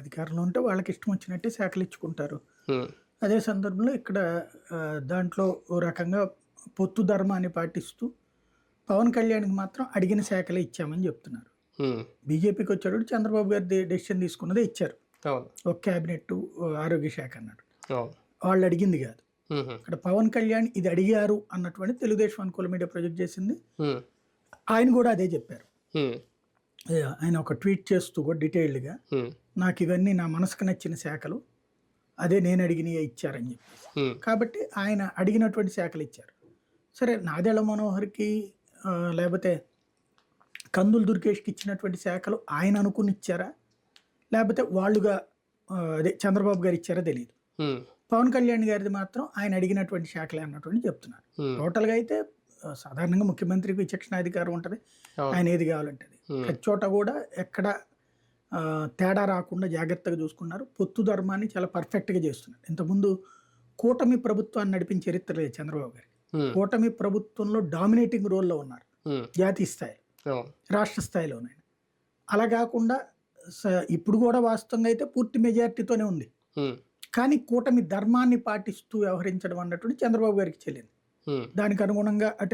అధికారంలో ఉంటే వాళ్ళకి ఇష్టం వచ్చినట్టే శాఖలు ఇచ్చుకుంటారు. అదే సందర్భంలో ఇక్కడ దాంట్లో ఓ రకంగా పొత్తు ధర్మాన్ని పాటిస్తూ పవన్ కళ్యాణ్కి మాత్రం అడిగిన శాఖలే ఇచ్చామని చెప్తున్నారు. బీజేపీకి వచ్చాడు చంద్రబాబు గారి డెసిషన్ తీసుకున్నదే ఇచ్చారు. ఒక క్యాబినెట్ ఆరోగ్య శాఖ అన్నాడు. వాళ్ళు అడిగింది కాదు. ఇక్కడ పవన్ కళ్యాణ్ ఇది అడిగారు అన్నటువంటి తెలుగుదేశం అనుకూల మీడియా ప్రొజెక్ట్ చేసింది. ఆయన కూడా అదే చెప్పారు. ఆయన ఒక ట్వీట్ చేస్తూ కూడా డీటెయిల్డ్గా నాకు ఇవన్నీ నా మనసుకు నచ్చిన శాఖలు అదే నేను అడిగినవి ఇచ్చారని చెప్పి కాబట్టి ఆయన అడిగినటువంటి శాఖలు ఇచ్చారు. సరే నాదెళ్ళ మనోహర్కి లేకపోతే కందులు దుర్గేష్కి ఇచ్చినటువంటి శాఖలు ఆయన అనుకుని ఇచ్చారా? లేకపోతే వాళ్ళుగా అదే చంద్రబాబు గారు ఇచ్చారా తెలియదు పవన్ కళ్యాణ్ గారిది మాత్రం ఆయన అడిగినటువంటి శాఖలే అన్నటువంటి చెప్తున్నారు. టోటల్గా అయితే సాధారణంగా ముఖ్యమంత్రికి విచక్షణాధికారం ఉంటుంది. ఆయన ఏది కావాలంటే ప్రతి చోట కూడా ఎక్కడ తేడా రాకుండా జాగ్రత్తగా చూసుకున్నారు. పొత్తు ధర్మాన్ని చాలా పర్ఫెక్ట్గా చేస్తున్నారు. ఇంతకుముందు కూటమి ప్రభుత్వాన్ని నడిపిన చరిత్ర లేదు చంద్రబాబు ఉమ్, కూటమి ప్రభుత్వంలో డామినేటింగ్ రోల్లో ఉన్నారు. జాతీయ స్థాయి రాష్ట్ర స్థాయిలోనైనా అలా కాకుండా ఇప్పుడు కూడా వాస్తవంగా అయితే పూర్తి మెజారిటీతోనే ఉంది. కానీ కూటమి ధర్మాన్ని పాటిస్తూ వ్యవహరించడం అన్నటువంటి చంద్రబాబు గారికి చెల్లింది. దానికి అనుగుణంగా అటు